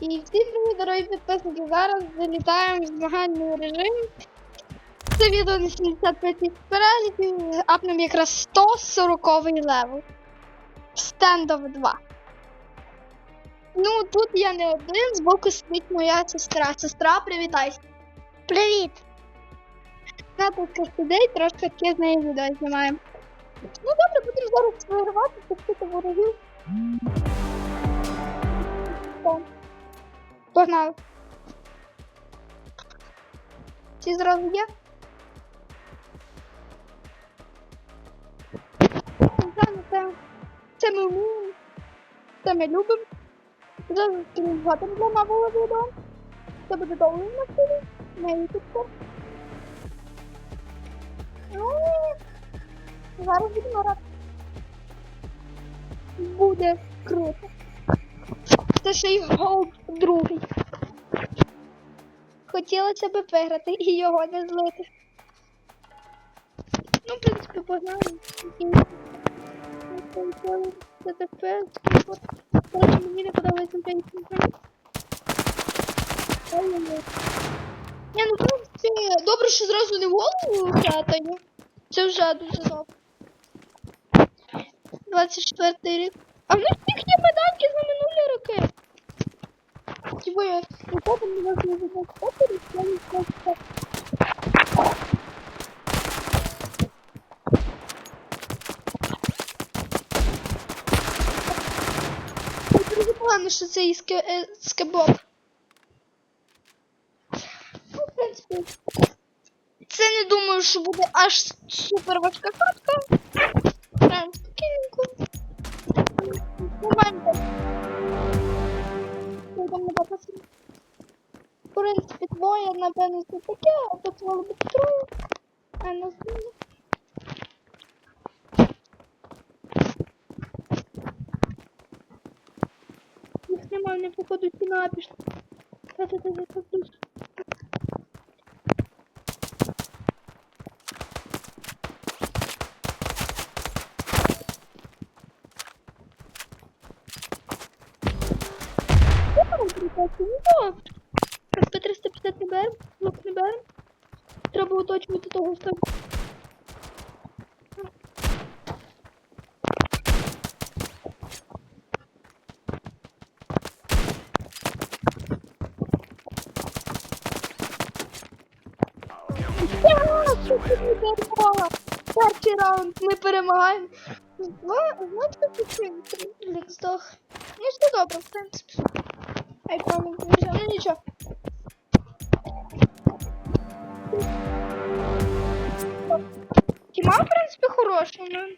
І всім привіт, дорогі підписники. Зараз залітаємо в змагальний режим. Це відео на 75 тисяч переглядів. Апнем якраз 140 левел. Стендов 2. Ну, тут я не один, збоку сидить моя сестра. Сестра, привітайся. Привіт! Наталка сидить, трошки таке з нею відео знімаємо. Ну добре, будемо зараз вигравати, пустити ворогів. Так. Погнали. Ці зразу є? Це, це ми вміємо. Це ми любимо. Зараз для нового відео. Це буде довго на стилі. На YouTube. Ну, зараз будемо грати. Буде круто. Це ще й гол другий. Хотілося б виграти і його не злити. Ну, в принципі, погнали. Це тепер. Мені не подобається. Ой-ой-ой. Ні, ну принципі, добре, що зразу не голову хатаю. Це вже дуже добре. 24 рік. А в них є медальки за минулі роки. Типу, я ніколи не можу не видати фото, я не хочу. Погано, що це і ске, е. Ну, в принципі, це не думаю, що буде аж супер важка катка. Напевно, це таке, а тут мало бути троє. А нас двоє. Їх немає, не походу ціна пішла. Та ти за кактус. Ну, П-350 не берем, лук не берем. Треба уточнити того дарувала? Перший раунд ми перемагаємо. Два, значить, ти Блік здох. Ну, все добре, в принципі. Ай, пам'ять, ну нічого. Принципі, хороша, ну.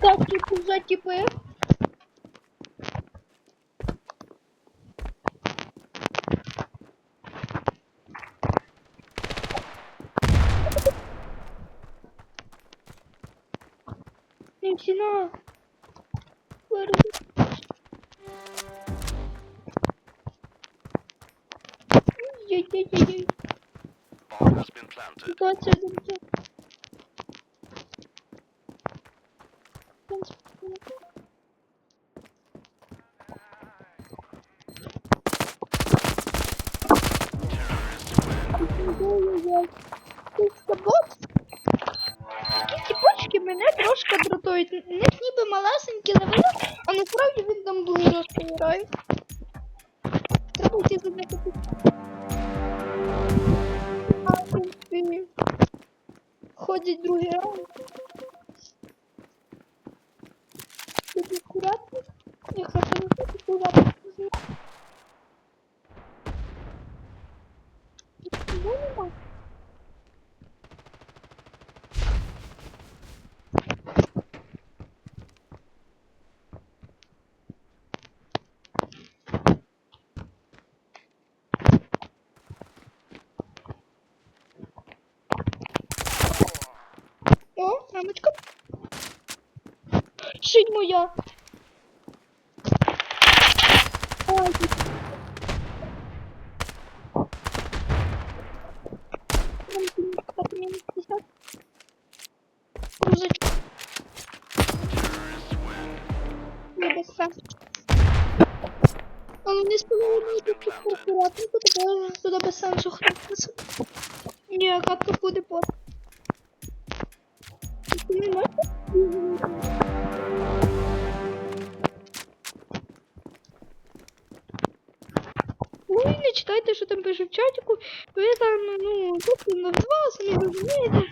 Так, типу, за типи. Не всіна. Ой-ой-ой-ой. Bomb has been planted. Такі тіпочки мене трошки дратують. У них ніби малесенькі левели, а насправді він там дуже жорстко. Треба йти за них А, в принципі, ходить другий раунд. Тут не так. Мамочка. Шить моя. Ой. Он ну, не співали мені тут акуратненько, тому що буде без сенсу хреститися. Ні, капка буде потім. Ти не можеш? Ой, не читайте, що там пише в чатику. Ви там, ну, тут на два, самі розумієте.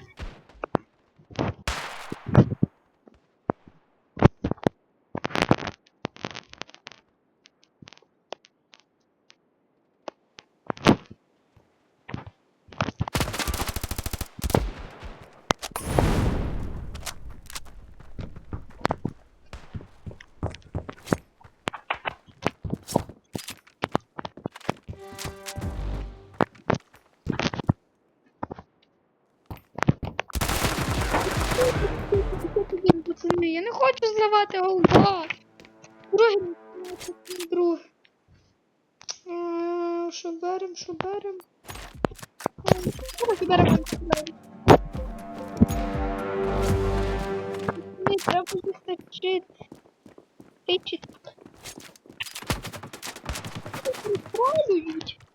Я не хочу зливати голова. Другий друг. Е, Що берем, що берем? Що берем. Ні, треба їсти чит. Ти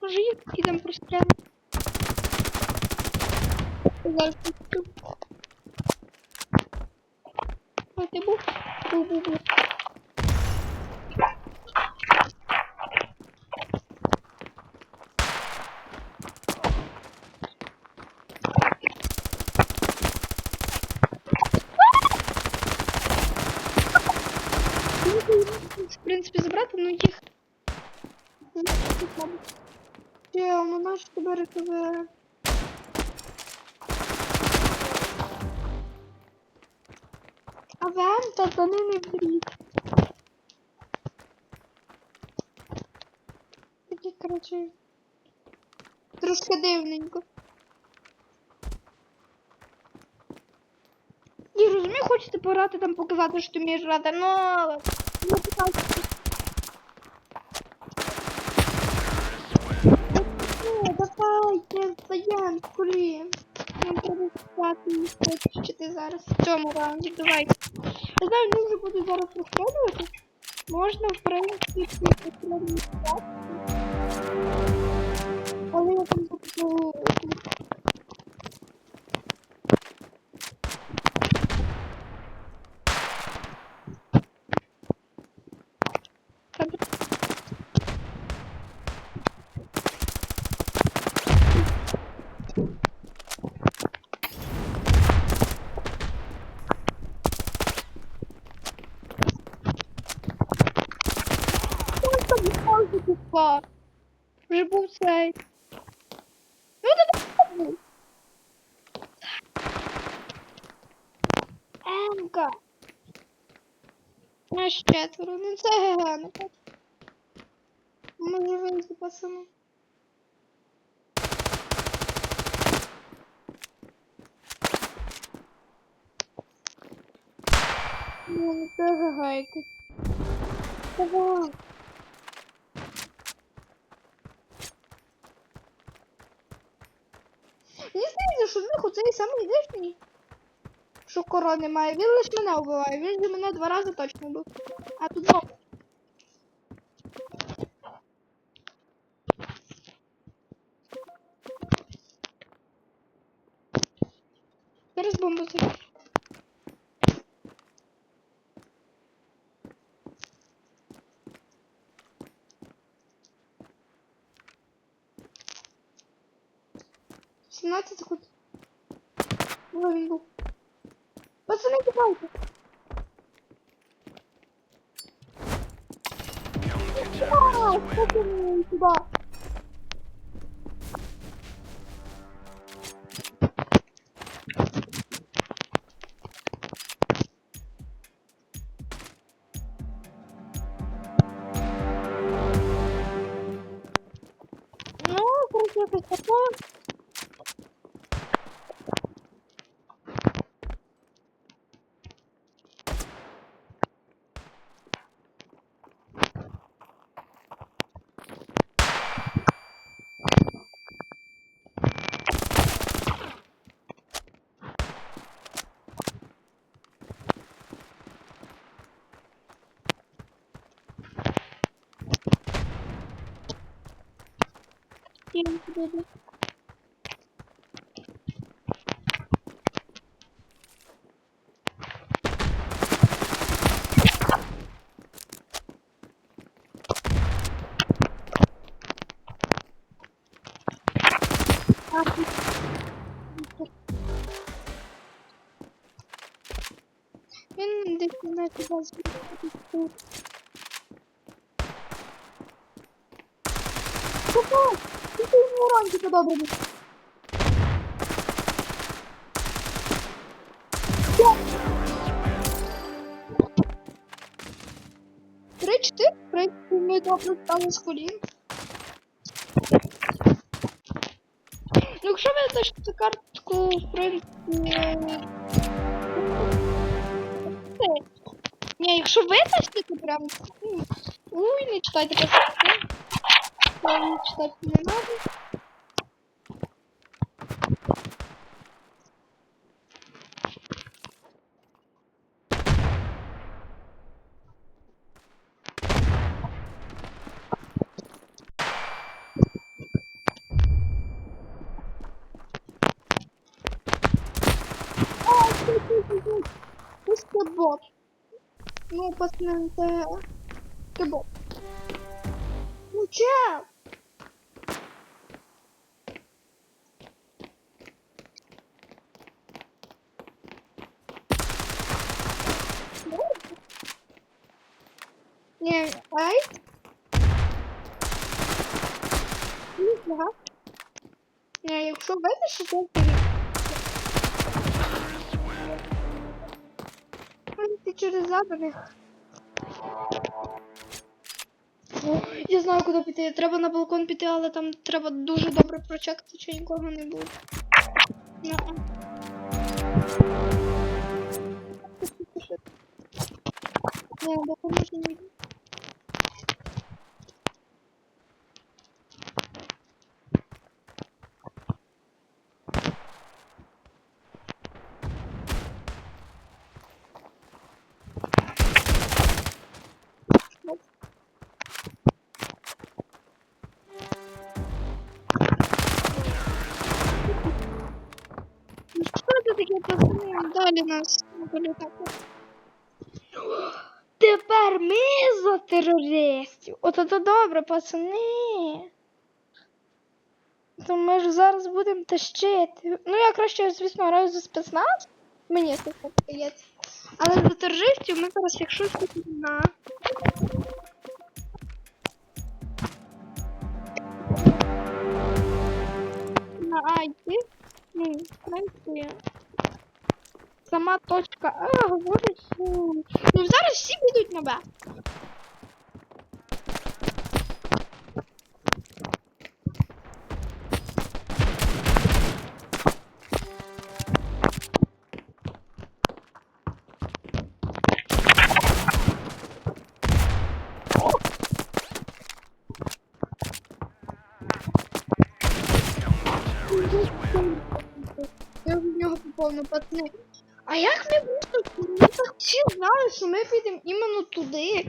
Може їх ідемо прострелюємо. Зараз пустю. А ти був? Був, був, був. В принципі, забрати, ну їх. Ще, ну наш тебе рекомендує. А вента за ними брід. Такі, коротше, трошки дивненько. І розумію, хочете пограти там показати, що ти вмієш грати, ну, але... Показати. Е, Давайте, Саян, блін. Нам треба спати вистачити зараз. В цьому раунді, давайте. Я знаю, вони вже буду зараз розходувати. Можна, в принципі, спати. Але я там закуплю... Ось там пішла. Вже був цей. Ну давай. Емка. Наш четверо. Ну це так. Може вийти, пацани. Ну, ну це ГГ. Давай. Мені здається, що в них оцей самий дишний, що корони має. Він лише мене вбиває. Він же мене два рази точно був. А тут бомба. Зараз бомбу заберу. Сімнадцять секунд. Був. Пацани, кидайте. А, сюда? Ну, короче, таке. Ні, туди. А, тут- Він десь не знаю, куди звідти. Ого, який ворончик добрий. Три, чотири, в принципі, ми добре стали з колін. Ну, якщо ви залишите картку, в принципі... е, Ні, якщо ви тащите, то прям... Уй, не читайте просто. Ой, читати не надо. Це бот. Ну, пацани, це... Це бот. Ну, чел! Не, ай. Не, якщо видиш, то через заданих. О, Я знаю, куди піти. Треба на балкон піти, але там треба дуже добре прочекати, чи нікого не буде. Ну, Не, допоможи мені. Ну Далі нас політати. Тепер ми за терористів. Ото то добре, пацани. То ми ж зараз будемо тащити. Ну, я краще, звісно, граю за спецназ. Мені так здається. Але за терористів ми зараз, якщо на. На Айті. Ну, знаєте, сама точка А говорить, що... Ну зараз всі підуть на Б. Я в нього поповну пацани. А як ми будемо? Ми так всі знали, що ми підемо іменно туди.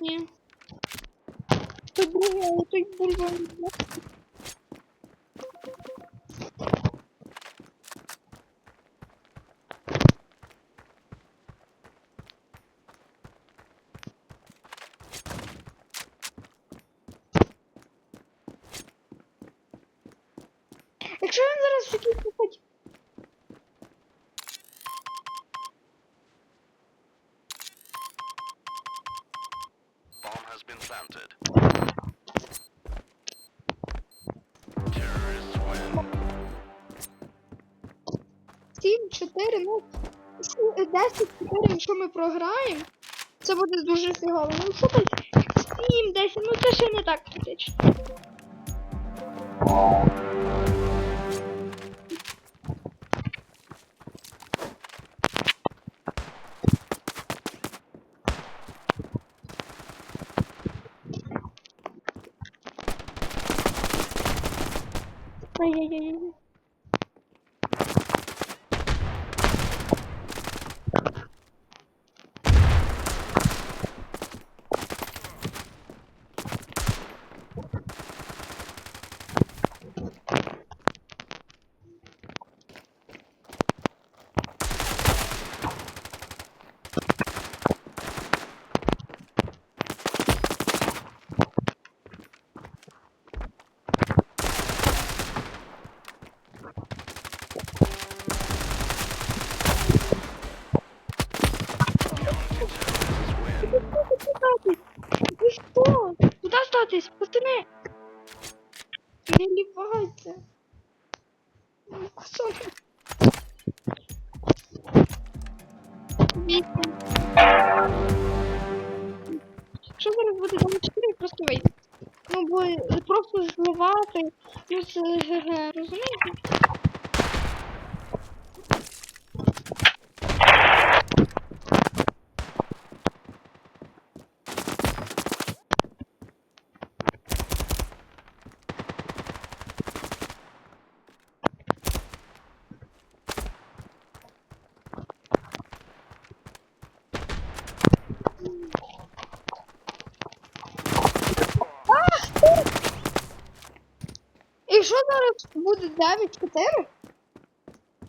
Ні. Той другий, але той бульба 10-4, ну, 10-4, якщо ми програємо, це буде дуже фігово. Ну, що там 7-10, ну це ще не так критично. susu. І що зараз буде 9-4?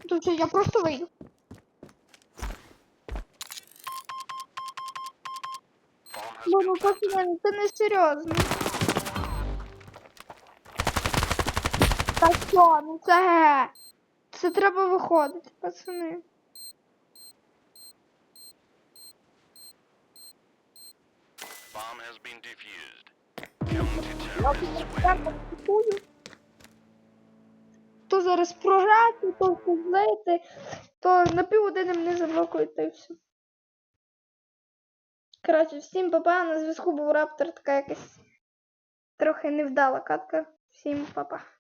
Тобто я просто вийду. Бо ну пацани, це не серйозно. Та що, ну це. Це треба виходити, пацани. Bomb has been defused. Counter-terrorists win. То зараз програти, то позлити, то на півгодини мене заблокують та й все. Коротше, всім папа, на зв'язку був раптор така якась трохи невдала катка. Всім папа.